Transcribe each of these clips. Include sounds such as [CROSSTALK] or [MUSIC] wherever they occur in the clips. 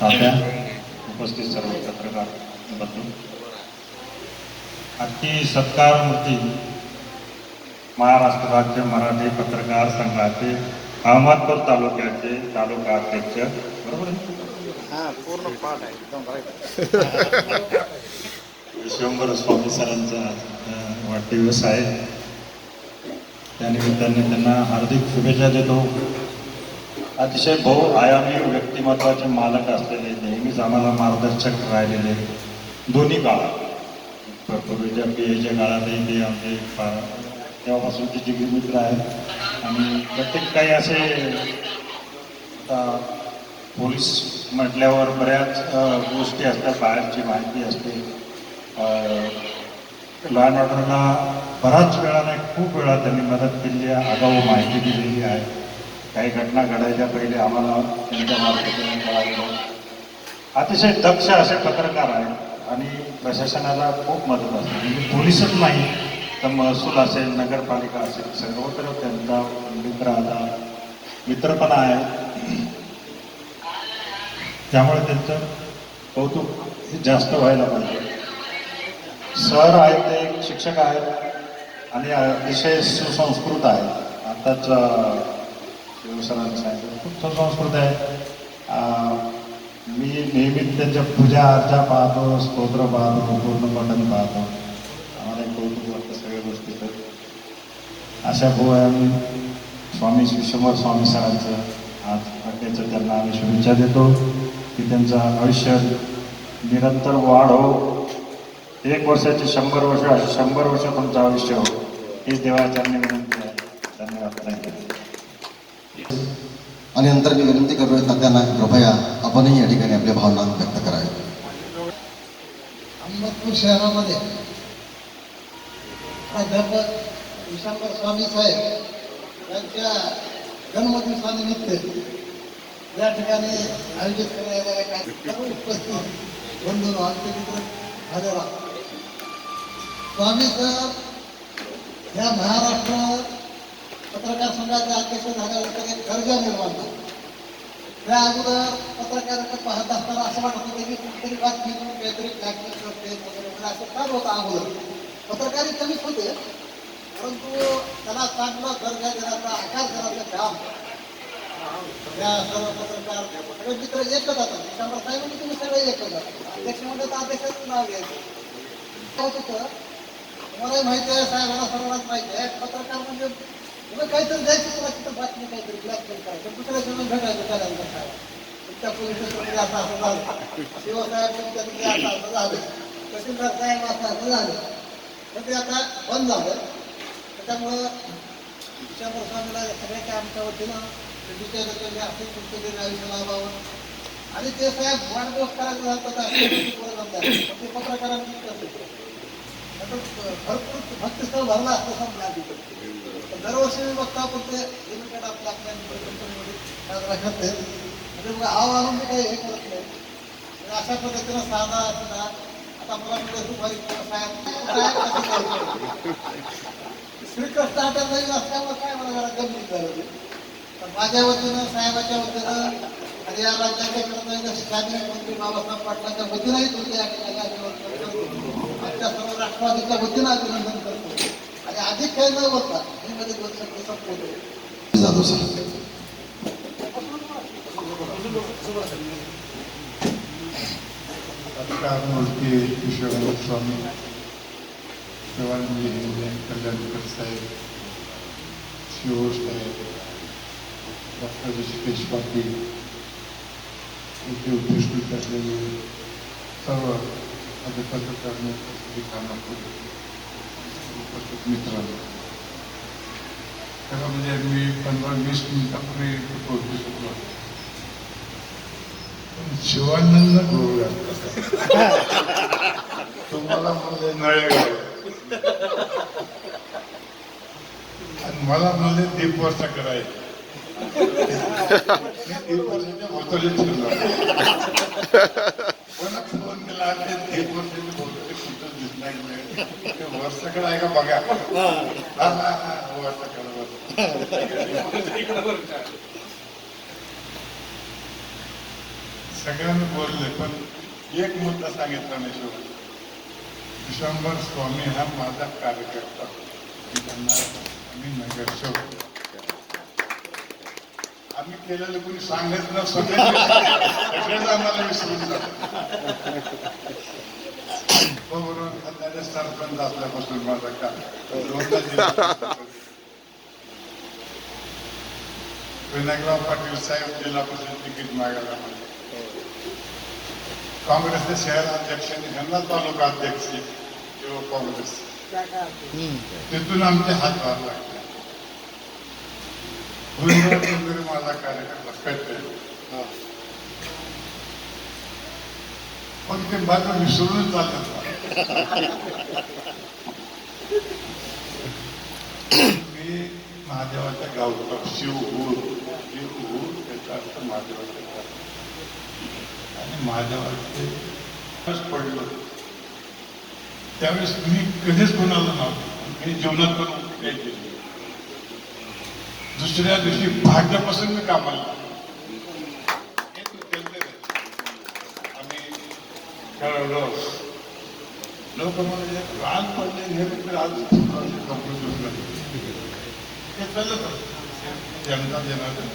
तात्या उपस्थित सर्व पत्रकार बंधू अति सत्कार मूर्ती महाराष्ट्र राज्य मराठी पत्रकार संघाचे अहमदपूर तालुक्याचे तालुका अध्यक्ष बरोबर आहे? हा पूर्ण पाठ आहे एकदम right. विश्वंभर [LAUGHS] स्वामी सरांचा वाढदिवस आहे त्यानिमित्ताने त्यांना हार्दिक शुभेच्छा देतो अतिशय बहुआयामी व्यक्तिमत्वाचे मालक असलेले नेहमीच आम्हाला मार्गदर्शक राहिलेले दोन्ही काळात पूर्वीच्या पी एच्या काळातही ते आमचे फार तेव्हापासूनचे जिगरी मित्र आहेत. आणि प्रत्येक काही असे आता पोलीस म्हटल्यावर बऱ्याच गोष्टी असतात बाहेरची माहिती असते. लहान ऑर्डरला बराच वेळा नाही खूप वेळा त्यांनी मदत केली आहे आगाऊ माहिती दिलेली आहे. काही घटना घडायच्या पहिले आम्हाला त्यांच्या मार्गदर्शन कळालेलं अतिशय दक्ष असे पत्रकार आहेत आणि प्रशासनाला खूप मदत असते. म्हणजे पोलीसच नाही तर महसूल असेल नगरपालिका असेल सर्वत्र त्यांचा मित्र आता मित्रपणा आहे. त्यामुळे त्यांचं कौतुक हे जास्त व्हायला पाहिजे. सर आहेत ते शिक्षक आहेत आणि अतिशय सुसंस्कृत आहेत. आताच शिवसरांनी सांगितलं खूप संस्कृत आहे मी नेहमी त्यांच्या पूजा अर्चा पाहतो स्तोत्र पाहतो पूर्ण पठन पाहतो आम्हाला एक कौतुक वाटतं सगळ्या गोष्टीचं अशा भाऊ आम्ही स्वामी विश्वंभर स्वामी सरांचं आज वाटण्याचं त्यांना आम्ही शुभेच्छा देतो की त्यांचं आयुष्य निरंतर वाढ हो एक वर्षाचे शंभर वर्ष शंभर वर्ष तुमचं आयुष्य हो हीच देवाच्या विनंती आहे धन्यवाद थँक्यू आणि नंतर मी विनंती करतोय तात्यांना कृपया आपणही या ठिकाणी आपल्या भावना व्यक्त कराव्या अहमदपूर शहरामध्ये प्राध्यापक विशांबर स्वामी साहेब यांच्या जन्मदिवसानिमित्त या ठिकाणी आयोजित करण्यात कार्यक्रम उपस्थित बंधू आमचे मित्र हजर स्वामी सर या महाराष्ट्रात पत्रकार संघाचा अध्यक्ष झाल्यानंतर एक दर्जा निर्माण झाला त्या अगोदर पत्रकारांना पाहत असताना असं वाटत होतं की कुठेतरी बातमी काहीतरी ब्लॅकमेल करते वगैरे असं काम होतं अगोदर? पत्रकार कमीच होते परंतु त्याला चांगला दर्जा देण्याचा आकार देण्याचं काम. त्या सर्व पत्रकार सगळे मित्र एकच जातात साहेब साहेबांनी तुम्ही सगळे एकच जातात अध्यक्ष म्हणजे तर अध्यक्षाचं नाव घ्यायचं. काय होतं? तुम्हालाही माहिती आहे साहेबांना सर्वांनाच माहिती आहे. पत्रकार म्हणजे काहीतरी द्यायचं तुला तिथं बातमी काहीतरी ब्लॅक ब्लॅकमेल करायचं दुसऱ्या जण भेटायचं त्यानंतर काय तुमच्या पोलीस स्टेशनमध्ये असं असं झालं. शिवसाहेब तुमच्या असं असं झालं. तहसीलदार साहेब असं असं झालं. तर ते आता बंद झालं. त्याच्यामुळं शंभर स्वामीला सगळ्याच्या आमच्या वतीनं. विजय त्यांनी असं तुमचं दिन आयुष्य लाभावं आणि ते साहेब वाढदिवस करायचं झालं तर ते पत्रकारांनी करते. भरपूर भक्तस्थळ भरला असतं समजा आधी. दरवर्षी मी बघतो आपण ते लिमिटेड आपल्या आपल्या कंपनीमध्ये साजरा करते. म्हणजे मग आव आणून मी म्हणजे काही हे करत नाही. म्हणजे अशा पद्धतीनं साधा सुद्धा आता मला म्हणजे दुपारी श्रीकृष्ण आता नवीन असल्यामुळे काय मला जरा गमतीत झालं तर माझ्या वतीनं साहेबाच्या वतीनं आणि या राज्याच्या कडनं कॅबिनेट मंत्री बाबासाहेब पाटलांच्या वतीनंही तुमच्या या ठिकाणी अभिनंदन करतो. आमच्या सर्व राष्ट्रवादीच्या वतीनं अभिनंदन करतो. आणि अधिक काही न बोलता मी मध्ये दोन शब्द संपवतो जाधव सर पत्रकार मूर्ती विश्वनाथ स्वामी शिवाजी हिंदे कल्याणकर साहेब शिव साहेब डॉक्टर ऋषिकेश पाटील इथे उपस्थित असलेले सर्व माझे पत्रकार मित्र कामापूर उपस्थित मित्रांनो. खरं म्हणजे मी पंधरा वीस मिनिटापूर्वी पोहोचू शकलो. शिवानंद गोळ तुम्हाला म्हणजे नळे आणि मला म्हणजे दीप वर्ष करायचं. मी दीप वर्षाकडे आहे का बघा? सगळ्यांना बोलले पण एक मुद्दा सांगितला नाही शेवट. विश्वंभर स्वामी हा माझा कार्यकर्ता. मी त्यांना आम्ही नगरसेवक आम्ही केलेलं कोणी सांगत न [LAUGHS] सगळेच आम्हाला विसरून खात्याने सरपंच असल्यापासून माझा का? विनायकराव पाटील साहेब जिल्हा परिषद तिकीट मागायला आले. काँग्रेसचे शहर अध्यक्ष ह्यांना तालुका अध्यक्ष किंवा काँग्रेस. तिथून आमचे हात वार लागले. [LAUGHS] माझा कार्यकर्ता कट्टे पण ते माझं विसरूनच चालत मी महादेवाच्या गावचा शिव शिवहूर त्याचा अर्थ महादेवाच्या गाव आणि महादेवाचे पडलो. त्यावेळेस मी कधीच कोणाला नव्हतो. मी जीवनात पण काही दुसऱ्या दिवशी भाग्यापासून मी कामाला लागलो. हे तू केलं रे. आम्ही ठरवलं लोक म्हणजे आज पडले हे तर आज हे चालत. जनता जनार्दन.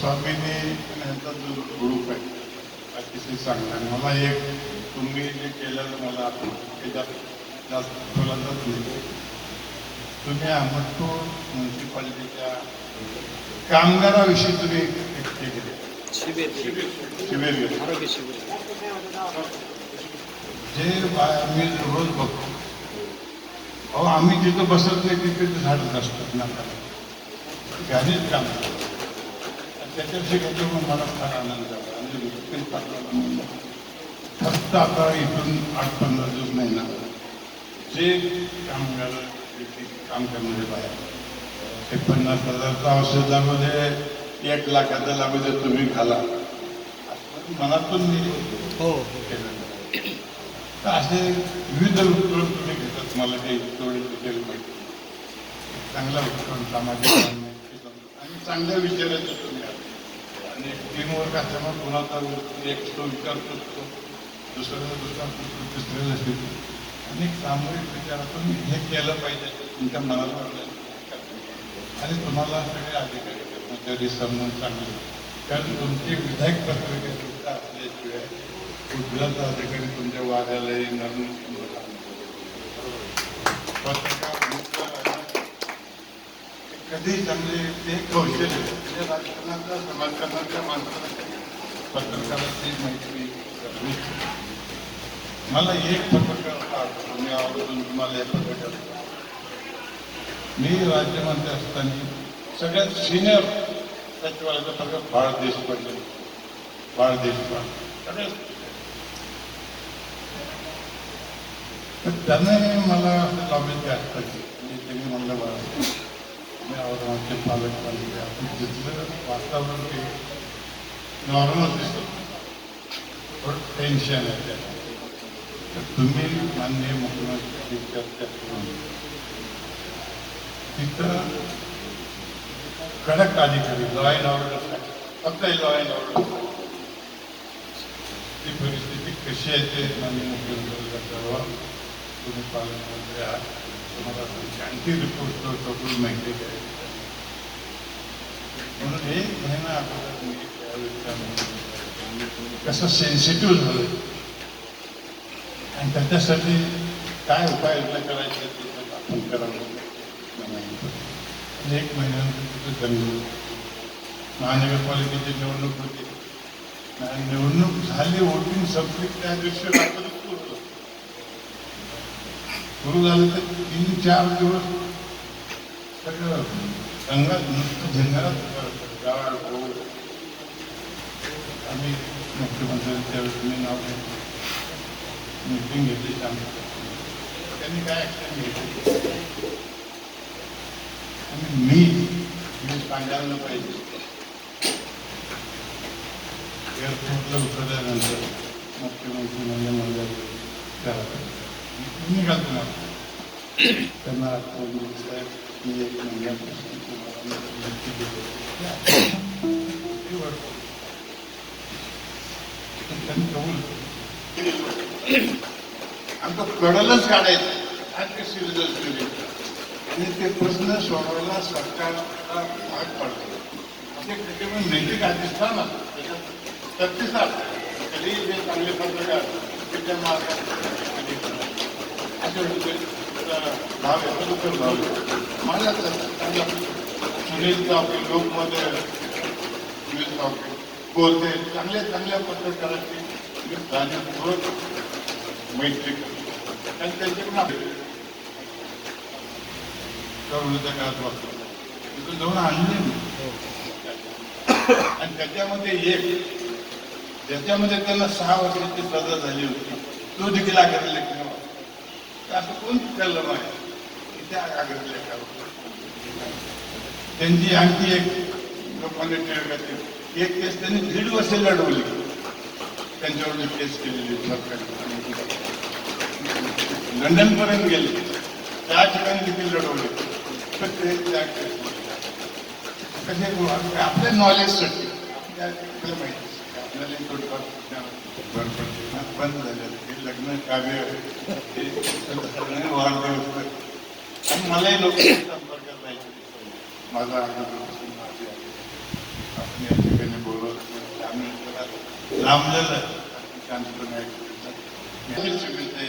स्वामींनी यांचा जो ग्रुप आहे अतिशय चांगला आहे मला एक तुम्ही जे केलेलं मला जास्त फुलाचाच नाही तुम्ही अहमदपूर म्युन्सिपालिटीच्या कामगाराविषयी तुम्ही केले शिबिर शिबिर आरोग्य शिबिर जे बा- मी रोज बघतो अहो आम्ही जिथं बसत नाही तिथे ते झाडच असतात नाकाला घरीच काम करतो. आणि त्याच्याविषयी त्याच्यामुळे मला फार आनंद झाला आणि विठ्ठल फक्त आता इथून आठ पंधरा दिवस नाही ना जे काम इथे काम करणारे बाहेर ते पन्नास हजारचा औषधामध्ये एक लाखाचा लाभामध्ये तुम्ही असं मनातून मी हो केलं. तर असे विविध उपक्रम तुम्ही घेतात मला ते तेवढे डिटेल माहिती. चांगला उपक्रम सामाजिक आणि चांगल्या विचाराचे तुम्ही. आणि टीमवर्क असल्यामुळे कुणाचा एक तो विचारतो तो दुसऱ्याला दुसरा करतो, तिसऱ्याला शिकतो आणि एक सामूहिक विचारातून हे केलं पाहिजे तुमच्या मनाला आणि तुम्हाला सगळे अधिकारी कर्मचारी समजून चांगले कारण तुमची विधायक पत्रिका सुद्धा असल्याशिवाय कुठलाच अधिकारी तुमच्या वाऱ्याला येणार नाही. पत्रकार कधी चांगले ते कौशल्य म्हणजे राजकारणाचा समाजकारणाच्या माणसाला पत्रकाराची माहिती करणे. मला एक पत्रकार आवडतो मी आवडून तुम्हाला एक पत्रकार मी राज्यमंत्री असताना सगळ्यात सिनियर सचिवालयाचा पत्रकार बाळ देशपांडे म्हणजे, बाळ देशपांडे सगळ्यात तर त्याने मला लॉबीत असतात म्हणजे त्यांनी म्हणलं बाळा मी औरंगाबादचे पालक पाहिजे आपण तिथलं वातावरण ते नॉर्मल दिसतं. पण टेन्शन आहे त्याला तर तुम्ही माननीय मुख्यमंत्री तिथं कडक अधिकारी लॉ अँड ऑर्डर फक्त लॉ अँड ऑर्डर ती परिस्थिती कशी आहे ते माननीय मुख्यमंत्री कळवा तुम्ही पालकमंत्री आहात. तुम्हाला तुमची आणखी रिपोर्ट करून माहिती द्यायची म्हणून एक महिना अगोदर मी त्यावेळेस कसं सेन्सिटिव्ह झालं. आणि त्याच्यासाठी काय उपाययोजना करायची ते आपण करावं एक महिन्यानंतर तिथं जन्म. महानगरपालिकेची निवडणूक होती आणि निवडणूक झाली वोटिंग संपली त्या दिवशी रात्री सुरू झालं. सुरू झालं तर तीन चार दिवस सगळं रंगात नुसतं झेंगारात गावाड भाऊ. आम्ही मुख्यमंत्र्यांच्या वेळेस मी नाव घेतलं. मीटिंग घेतली सांगितलं. त्यांनी काय ॲक्शन घेतली? आणि मी मी सांगायला पाहिजे. एअरपोर्टला उतरल्यानंतर मुख्यमंत्री म्हणजे मला करा निघाल तुम्हाला? त्यांना आठवण साहेब मी एक महिन्यापासून तुम्हाला आमचं कडलच काढायचं. आज कशी रिझल्ट केली आणि ते प्रश्न सोडवायला सरकारला भाग पडतो. असे कुठे पण नैतिक अधिष्ठान असतं. प्रतिसाद कधी जे चांगले पत्रकार त्याच्या मार्गात असे म्हणजे, भाव येतो तर भाव माझ्या तर सुनील चावके लोकमध्ये सुनील चावके बोलते. चांगल्या चांगल्या पत्रकारांची म्हणजे मैत्री करतो. आणि त्यांच्याकडून आपले करुणेच्या काळात वाचतो तिथून जाऊन आणले मी. आणि त्याच्यामध्ये एक ज्याच्यामध्ये त्यांना सहा वर्षाची सजा झाली होती तो देखील आग्रा लेखनावर तर असं कोण कळलं नाही की त्या आग्रा लेखावर त्यांची आणखी एक लोकांनी टिळकाची एक केस त्यांनी दीड वर्ष लढवली त्यांच्यावर केस केलेली सरकारने लंडन पर्यंत गेले त्या ठिकाणी देखील लढवले पण ते त्या कसे आपल्या नॉलेजसाठी आपल्या माहिती आपल्याला थोडंफार भर पडते. ना, बंद झाले. हे लग्न कार्य हे आणि मलाही लोक संपर्कात राहायचे माझा अगोदरपासून माझी आपण या ठिकाणी बोलवत आम्ही लांबलेलं शांतपणे ऐकतो. शुभेच्छा